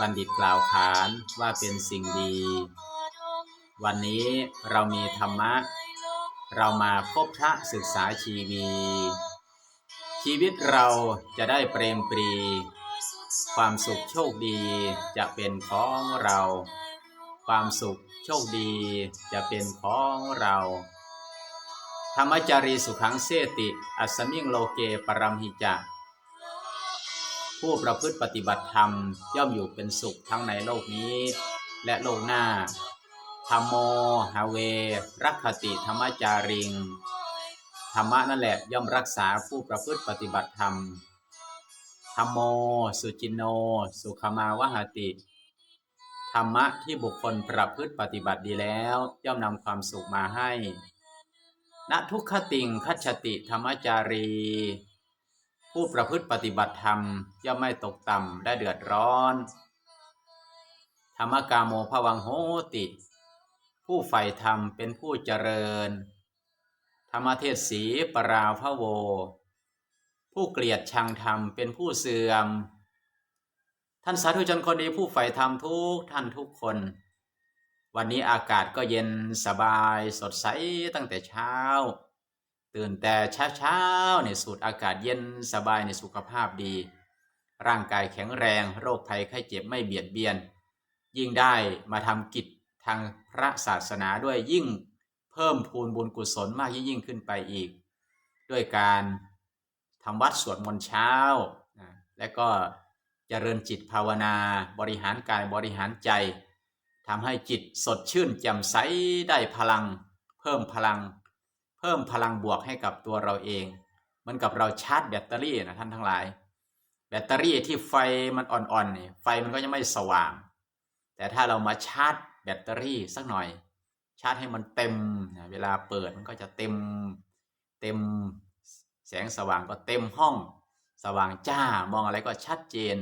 บัณฑิตกล่าวขานว่าเป็นสิ่งดี วันนี้เรามีธรรมะ เรามาพบพระศึกษาชีวี ชีวิตเราจะได้เปรมปรี ความสุขโชคดีจะเป็นของเรา ความสุขโชคดีจะเป็นของเรา ธรรมจารีสุขังเสติ อัสมิงโลเกปรัมหิจะ ผู้ประพฤติปฏิบัติธรรม ย่อมอยู่เป็นสุขทั้งในโลกนี้ และโลกหน้าธรรมโมหาเว รักขติธรรมจาริง ธรรมะนั่นแหละย่อมรักษาผู้ประพฤติปฏิบัติธรรม ธรรมโม สุจินโน สุขมาวหติ ธรรมะที่บุคคลประพฤติปฏิบัติดีแล้ว ย่อมนำความสุขมาให้ณทุกขติงคัจฉติธรรมจารี ผู้ประพฤติปฏิบัติธรรมย่อมไม่ตกต่ำได้เดือดร้อน ธรรมกาโมภวังโหติ ผู้ใฝ่ธรรมเป็นผู้เจริญ ธรรมเทศสีปราภโว ผู้เกลียดชังธรรมเป็นผู้เสื่อม ท่านสาธุชนคนดีผู้ใฝ่ธรรมทุกท่านทุกคน วันนี้อากาศก็เย็นสบายสดใสตั้งแต่เช้า ตื่นแต่เช้าเช้าๆเนี่ยสูดอากาศเย็นสบายในสุขภาพดี ร่างกายแข็งแรงโรคภัยไข้เจ็บไม่เบียดเบียน ยิ่งได้มาทำกิจทางพระศาสนาด้วยยิ่งเพิ่มพูนบุญกุศลมากยิ่งขึ้นไปอีก ด้วยการทำวัดสวดมนต์เช้า และก็เจริญจิตภาวนาบริหารกายบริหารใจทำให้จิตสดชื่นแจ่มใสได้พลัง เพิ่มพลัง เพิ่มพลังบวกให้กับตัวเราเองเหมือนกับเราชาร์จแบตเตอรี่นะท่านทั้งหลาย แบตเตอรี่ที่ไฟมันอ่อนๆเนี่ยไฟมันก็ยังไม่สว่าง แต่ถ้าเรามาชาร์จแบตเตอรี่สักหน่อย ชาร์จให้มันเต็ม เวลาเปิดมันก็จะเต็มเต็มแสงสว่างก็เต็มห้อง สว่างจ้ามองอะไรก็ชัดเจน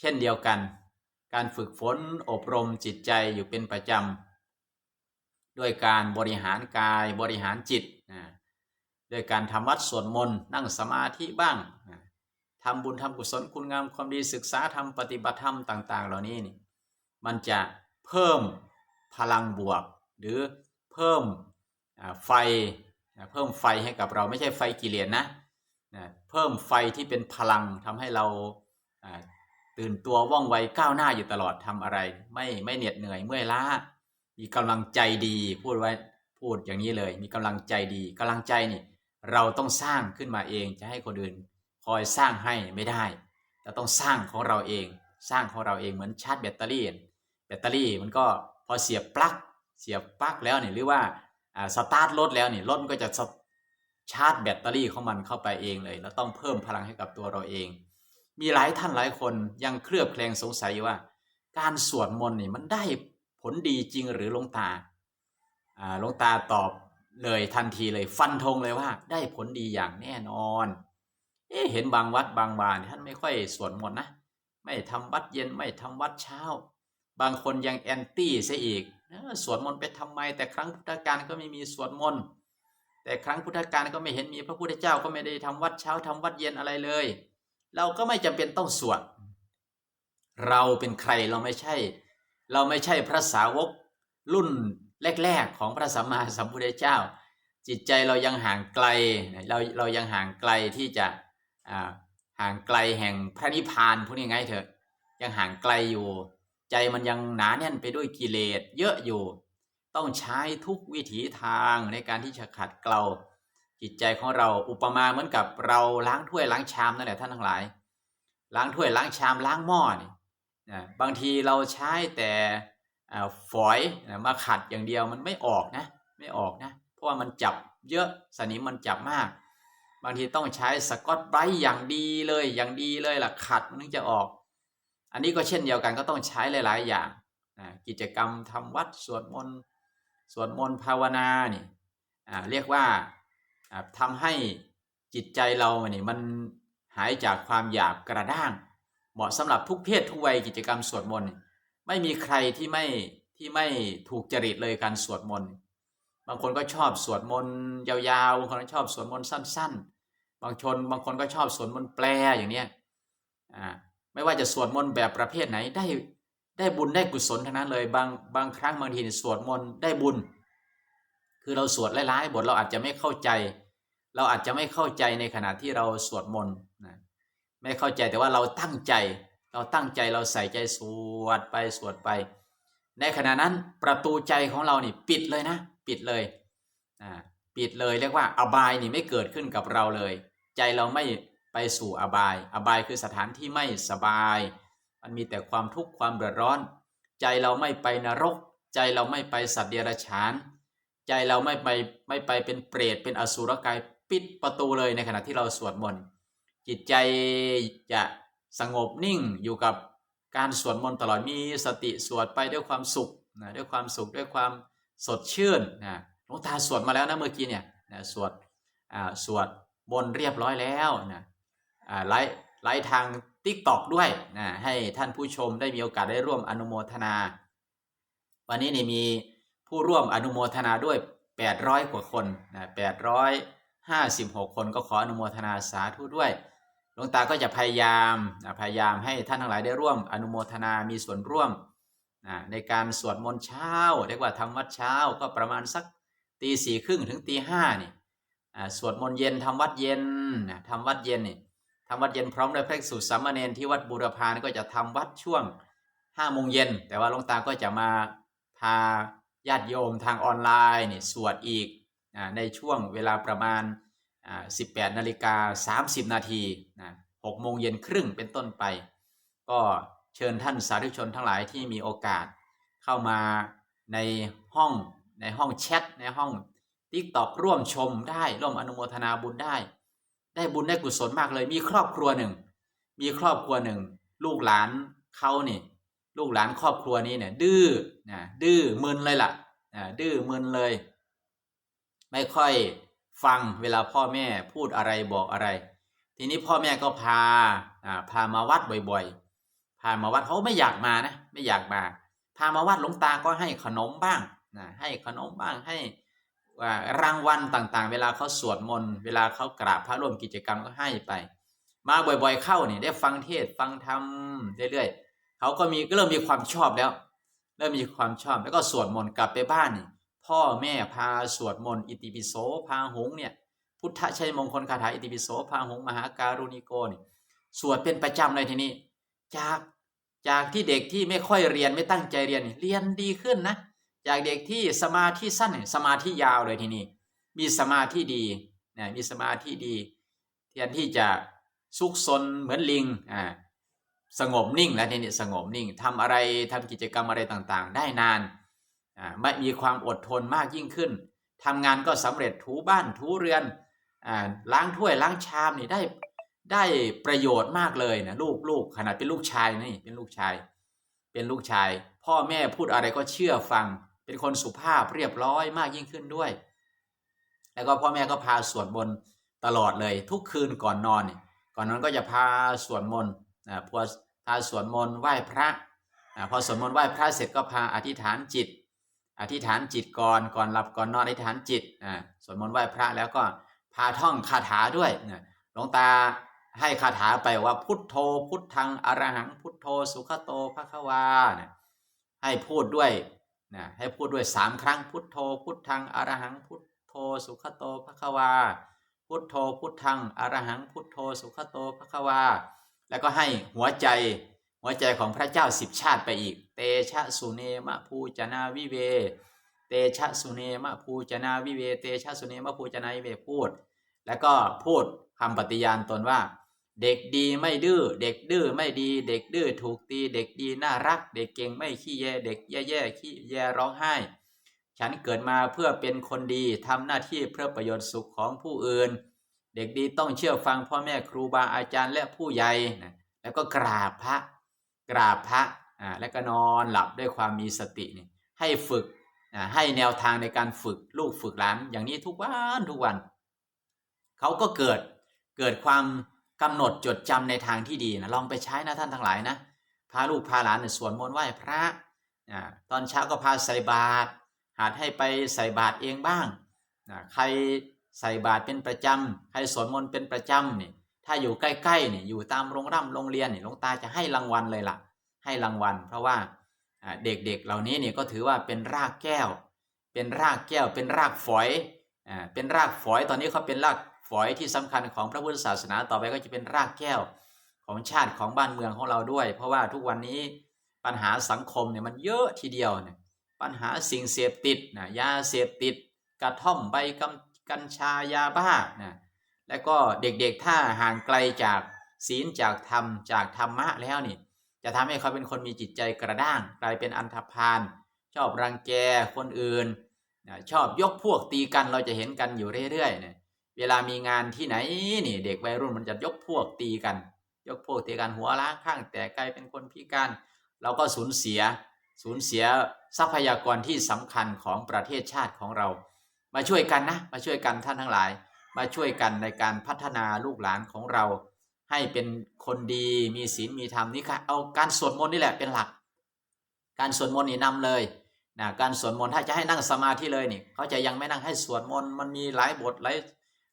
เช่นเดียวกัน การฝึกฝนอบรมจิตใจอยู่เป็นประจำ ด้วยการบริหารกายบริหารจิตนะด้วยการทำวัดสวดมนต์นั่งสมาธิบ้างนะทำบุญทำกุศลคุณงามความดีศึกษาทำปฏิบัติธรรมต่าง ๆ เหล่านี้นี่มันจะเพิ่มพลังบวก หรือเพิ่มไฟเพิ่มไฟให้กับเราไม่ใช่ไฟกิเลสนะนะเพิ่มไฟที่เป็นพลังทำให้เราตื่นตัวว่องไวก้าวหน้าอยู่ตลอดทำอะไร ไม่ไม่เหน็ดเหนื่อยเมื่อยล้า มีกำลังใจดีพูดไว้พูดอย่างนี้เลย มีกำลังใจดีกำลังใจนี่ เราต้องสร้างขึ้นมาเองจะให้คนอื่น คอยสร้างให้ไม่ได้เราต้องสร้างของเราเอง สร้างของเราเองเหมือนชาร์จแบตเตอรี่ แบตเตอรี่มันก็พอเสียบปลั๊กเสียบปลั๊กแล้วเนี่ยหรือว่าสตาร์ทรถแล้วเนี่ยรถมันก็จะชาร์จแบตเตอรี่ของมันเข้าไปเองเลย แล้วต้องเพิ่มพลังให้กับตัวเราเอง มีหลายท่านหลายคนยังเคลือบแคลงสงสัยว่า การสวดมนต์นี่มันได้ ผลดีจริงหรือลงตาอ่าลงตาตอบเลยทันทีเลยฟันธงเลยว่า ได้ผลดีอย่างแน่นอนเอ๊ะเห็นบางวัดบางวานท่านไม่ค่อยสวดมนต์นะ ไม่ทำวัดเย็นไม่ทำวัดเช้า บางคนยังแอนตี้ซะอีกสวดมนต์ไปทำไม แต่ครั้งพุทธกาลก็ไม่มีสวดมนต์แต่ครั้งพุทธกาลก็ไม่เห็นมีพระพุทธเจ้าก็ไม่ได้ทำวัดเช้าทำวัดเย็นอะไรเลย เราก็ไม่จำเป็นต้องสวด เราเป็นใครเราไม่ใช่ เราไม่ใช่พระสาวกรุ่นแรกๆของพระสัมมาสัมพุทธเจ้า จิตใจเรายังห่างไกลเราเรายังห่างไกลที่จะห่างไกลแห่งพระนิพพานพูดง่ายๆเถอะ ยังห่างไกลอยู่ ใจมันยังหนาแน่นไปด้วยกิเลสเยอะอยู่ ต้องใช้ทุกวิถีทางในการที่จะขัดเกลาจิตใจของเราอุปมาเหมือนกับเราล้างถ้วยล้างชามนั่นแหละท่านทั้งหลาย ล้างถ้วยล้างชามล้างหม้อนี่ นะบางทีเราใช้แต่ฝอยนะมาขัดอย่างเดียวมันไม่ออกนะ ไม่ออกนะ เพราะว่ามันจับเยอะสนิมมันจับมาก บางทีต้องใช้สกอตไบรท์อย่างดีเลยอย่างดีเลยล่ะขัดมันถึงจะออก อันนี้ก็เช่นเดียวกันก็ต้องใช้หลาย ๆ อย่างอ่ากิจกรรมทำวัดสวดมนต์สวดมนต์ภาวนานี่เรียกว่าอ่าทำให้จิตใจเราเนี่ยมันหายจากความหยาบกระด้าง เหมาะสำหรับทุกเพศทุกวัยกิจกรรมสวดมนต์ไม่มีใครที่ไม่ที่ไม่ถูกจริตเลยการสวดมนต์บางคนก็ชอบสวดมนต์ยาวๆบางคนก็ชอบสวดมนต์สั้น ๆ บางชนบางคนก็ชอบสวดมนต์แปลอย่างเนี้ยอ่าไม่ว่าจะสวดมนต์แบบประเภทไหนได้ได้บุญได้กุศลทั้งนั้นเลยบางบางครั้งบางทีสวดมนต์ได้บุญ คือเราสวดหลายๆบทเราอาจจะไม่เข้าใจ เราอาจจะไม่เข้าใจในขณะที่เราสวดมนต์นะ ไม่เข้าใจแต่ว่าเราตั้งใจ เราตั้งใจเราใส่ใจสวดไปสวดไป ในขณะนั้นประตูใจของเรานี่ปิดเลยนะ ปิดเลยอ่าปิดเลยเรียกว่าอบายนี่ไม่เกิดขึ้นกับเราเลย ใจเราไม่ไปสู่อบาย อบายคือสถานที่ไม่สบาย มันมีแต่ความทุกข์ความเดือดร้อน ใจเราไม่ไปนรก ใจเราไม่ไปสัตว์เดรัจฉาน ใจเราไม่ไปไม่ไปเป็นเปรตเป็นอสุรกาย ปิดประตูเลยในขณะที่เราสวดมนต์ จิตใจจะสงบนิ่งอยู่กับการสวดมนต์ตลอดมีสติสวดไปด้วยความสุขนะด้วยความสุขด้วยความสดชื่นนะหลวงตาสวดมาแล้วนะเมื่อกี้เนี่ยนะสวดอ่าสวดมนต์เรียบร้อยแล้วนะอ่าไลฟ์ไลฟ์ทางทิกตอกด้วยนะให้ท่านผู้ชมได้มีโอกาสได้ร่วมอนุโมทนา วันนี้นี่มีผู้ร่วมอนุโมทนาด้วย 800 กว่าคนนะ856 คนก็ขออนุโมทนาสาธุด้วย หลวงตาก็จะพยายามพยายามให้ท่านทั้งหลายได้ร่วม อนุโมทนามีส่วนร่วมในการสวดมนต์เช้า เรียกว่าทำวัดเช้าก็ประมาณสักตีสี่ครึ่งถึงตีห้านี่สวดมนต์เย็นทำวัดเย็นทำวัดเย็นนี่ทำวัดเย็นพร้อมด้วยพระภิกษุสามเณรที่วัดบูรพานก็จะทำวัดช่วงห้าโมงเย็นแต่ว่าหลวงตาก็จะมาพาญาติโยมทางออนไลน์นี่สวดอีกในช่วงเวลาประมาณ 18นาฬิกา30 นาทีนะ6โมงเย็นครึ่งเป็นต้นไป ก็เชิญท่านสาธุชนทั้งหลายที่มีโอกาสเข้ามาในห้องในห้องแชทในห้องติ๊กตอกร่วมชมได้ร่วมอนุโมทนาบุญได้ ได้บุญได้กุศลมากเลย มีครอบครัวหนึ่ง มีครอบครัวหนึ่ง ลูกหลานเขานี่ลูกหลานครอบครัวนี้เนี่ยดื้อนะดื้อมึนเลยล่ะอ่าดื้อมึนเลย ไม่ค่อย ฟังเวลาพ่อแม่พูดอะไรบอกอะไร ทีนี้พ่อแม่ก็พาอ่าพามาวัดบ่อยๆ พามาวัดเขาไม่อยากมานะไม่อยากมา พามาวัดหลวงตาก็ให้ขนมบ้างนะให้ขนมบ้างให้อ่ารางวัลต่างๆ เวลาเขาสวดมนต์เวลาเขากราบพระร่วมกิจกรรมก็ให้ไป มาบ่อยๆเข้าเนี่ยได้ฟังเทศฟังธรรมเรื่อยๆเขาก็มีก็เริ่มมีความชอบแล้ว เริ่มมีความชอบแล้วก็สวดมนต์กลับไปบ้านนี่ พ่อแม่พาสวดมนต์อิติปิโสพาหงส์เนี่ยพุทธชัยมงคลคาถาอิติปิโสพาหงส์มหาการุณิโกนี่สวดเป็นประจำเลยทีนี้ จากจากที่เด็กที่ไม่ค่อยเรียนไม่ตั้งใจเรียนเรียนดีขึ้นนะ จากเด็กที่สมาธิสั้นเนี่ยสมาธิยาวเลยทีนี้ มีสมาธิดีนะมีสมาธิดีเทียนที่จะซุกซนเหมือนลิงอ่าสงบนิ่งแล้วทีนี้สงบนิ่งทำอะไรทำกิจกรรมอะไรต่างๆ ได้นาน ไม่มีความอดทนมากยิ่งขึ้นทำงานก็สำเร็จถูบ้านถูเรือนอล้างถ้วยล้างชามนี่ได้ได้ประโยชน์มากเลยนะลูกลูกขนาดเป็นลูกชายนี่เป็นลูกชาย เป็นลูกชาย พ่อแม่พูดอะไรก็เชื่อฟัง เป็นคนสุภาพเรียบร้อยมากยิ่งขึ้นด้วย แล้วก็พ่อแม่ก็พาสวดมนต์ตลอดเลย ทุกคืนก่อนนอนก่อนนอนก็จะพาสวดมนต์อ่าพอพาสวดมนต์ไหว้พระพอสวดมนต์ไหว้พระเสร็จก็พาอธิษฐานจิต อธิษฐานจิตก่อนก่อนหลับก่อนนอนอธิษฐานจิตอ่าสวดมนต์ไหว้พระแล้วก็พาท่องคาถาด้วยนะหลวงตาให้คาถาไปว่าพุทโธพุทธังอรหังพุทโธสุขโตภควานะให้พูดด้วยนะให้พูดด้วยสามครั้งพุทโธพุทธังอรหังพุทโธสุขโตภควา พุทโธพุทธังอรหังพุทโธสุขโตภควา แล้วก็ให้หัวใจ หัวใจของพระเจ้าสิบชาติไปอีก เตชะสุเนมะภูจนาวิเว เตชะสุเนมะภูจนาวิเว เตชะสุเนมะภูจนาวิเวพูด แล้วก็พูดคำปฏิญาณตนว่า เด็กดีไม่ดื้อ เด็กดื้อไม่ดี เด็กดื้อถูกตี เด็กดีน่ารัก เด็กเก่งไม่ขี้แยเด็กแย่แย่ๆขี้แยร้องไห้ ฉันเกิดมาเพื่อเป็นคนดีทำหน้าที่เพื่อประโยชน์สุขของผู้อื่น เด็กดีต้องเชื่อฟังพ่อแม่ครูบาอาจารย์และผู้ใหญ่ แล้วก็กราบพระ กราบพระอ่าและก็นอนหลับด้วยความมีสตินี่ให้ฝึกอ่าให้แนวทางในการฝึกลูกฝึกหลานอย่างนี้ทุกวันทุกวันเขาก็เกิดเกิดความกำหนดจดจำในทางที่ดีนะลองไปใช้นะท่านทั้งหลายนะพาลูกพาหลานสวดมนต์ไหว้พระอ่าตอนเช้าก็พาใส่บาตรหาดให้ไปใส่บาตรเองบ้างนะใครใส่บาตรเป็นประจำใครสวดมนต์เป็นประจำนี่ ถ้าอยู่ใกล้ๆเนี่ยอยู่ตามโรงร่ำโรงเรียนเนี่ยหลวงตาจะให้รางวัลเลยล่ะ ให้รางวัล เพราะว่าเด็กๆเหล่านี้เนี่ยก็ถือว่าเป็นรากแก้ว เป็นรากแก้ว เป็นรากฝอยอ่าเป็นรากฝอยตอนนี้เขาเป็นรากฝอยที่สำคัญของพระพุทธศาสนาต่อไปก็จะเป็นรากแก้วของชาติของบ้านเมืองของเราด้วย เพราะว่าทุกวันนี้ปัญหาสังคมเนี่ยมันเยอะทีเดียวเนี่ยปัญหาสิ่งเสพติดนะยาเสพติด กระท่อมใบกำกัญชายาบ้านะ แล้วก็เด็กๆถ้าห่างไกลจากศีลจากธรรมจากธรรมะแล้วนี่ จะทำให้เขาเป็นคนมีจิตใจกระด้าง กลายเป็นอันธพาลชอบรังแกคนอื่น ชอบยกพวกตีกันเราจะเห็นกันอยู่เรื่อยๆเนี่ยเวลามีงานที่ไหนนี่ เด็กวัยรุ่นมันจะยกพวกตีกัน ยกพวกตีกันหัวล้างข้าง แต่กลายเป็นคนพิการ เราก็สูญเสียสูญเสียทรัพยากรที่สำคัญของประเทศชาติของเรา มาช่วยกันนะ มาช่วยกันท่านทั้งหลาย มาช่วยกันในการพัฒนาลูกหลานของเรา ให้เป็นคนดีมีศีลมีธรรมนี่ค่ะเอาการสวดมนต์นี่แหละเป็นหลัก การสวดมนต์นี่นำเลยนะการสวดมนต์ถ้าจะให้นั่งสมาธิเลยนี่เขาจะยังไม่นั่งให้สวดมนต์มันมีหลายบทหลาย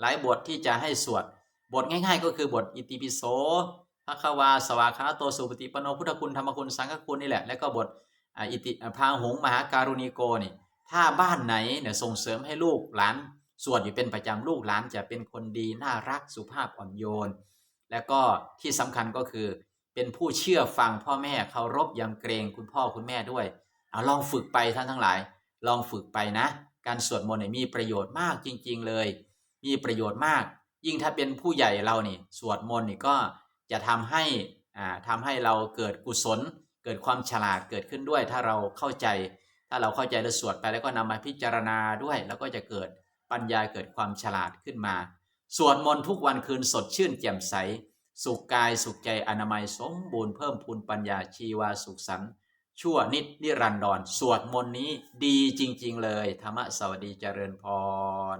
หลายบทที่จะให้สวดบทง่าย ๆ ก็คือบทอิติปิโสพระควาสวากาโตสุปฏิปโนพุทธคุณธรรมคุณสังฆคุณนี่แหละแล้วก็บทอิติพาหงมหาการุณิโกนี่ถ้าบ้านไหนเนี่ยส่งเสริมให้ลูกหลาน สวดอยู่เป็นประจำลูกหลานจะเป็นคนดีน่ารักสุภาพอ่อนโยน แล้วก็ที่สำคัญก็คือ เป็นผู้เชื่อฟังพ่อแม่เคารพยำเกรงคุณพ่อคุณแม่ด้วยเอาลองฝึกไปท่านทั้งหลาย ลองฝึกไปนะ การสวดมนต์เนี่ยมีประโยชน์มากจริง ๆเลย มีประโยชน์มาก ยิ่งถ้าเป็นผู้ใหญ่เรานี่สวดมนต์นี่ก็จะทำให้อ่าทำให้เราเกิดกุศล เกิดความฉลาดเกิดขึ้นด้วย ถ้าเราเข้าใจ ถ้าเราเข้าใจแล้วสวดไปแล้วก็นำมาพิจารณาด้วย แล้วก็จะเกิด ปัญญาเกิดความฉลาดขึ้นมา สวดมนต์ทุกวันคืนสดชื่นแจ่มใส สุขกายสุขใจอนามัยสมบูรณ์เพิ่มพูนปัญญาชีวาสุขสันต์ชั่วนิดนิรันดรสวดมนต์นี้ดีจริง ๆ เลย ธรรมะสวัสดีเจริญพร